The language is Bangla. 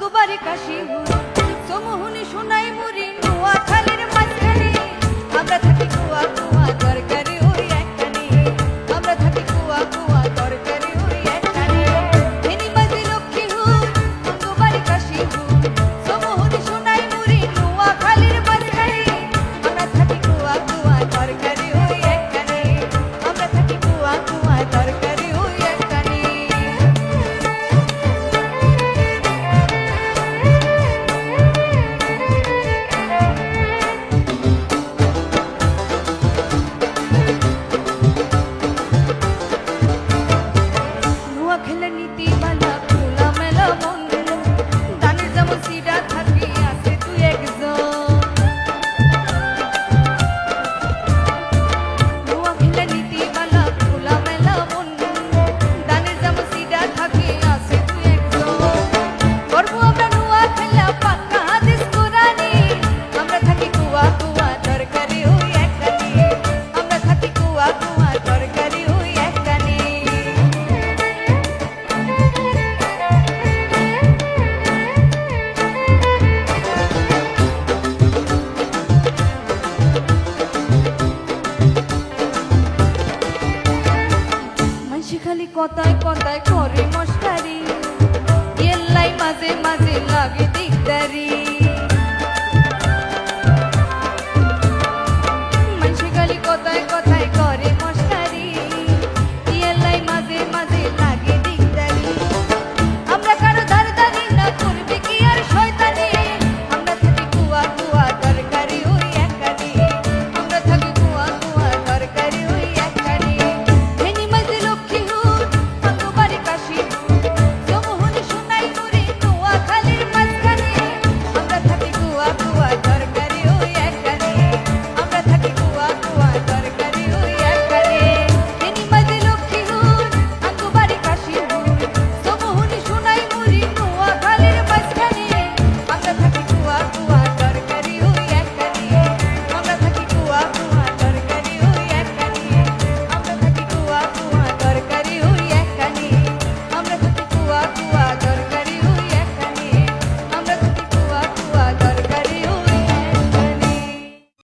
গুবারি কাশি সমুহনি শোনাই কথায় কথায় করে মশারি এল্লাই মাঝে মাঝে লাগে দিকদারি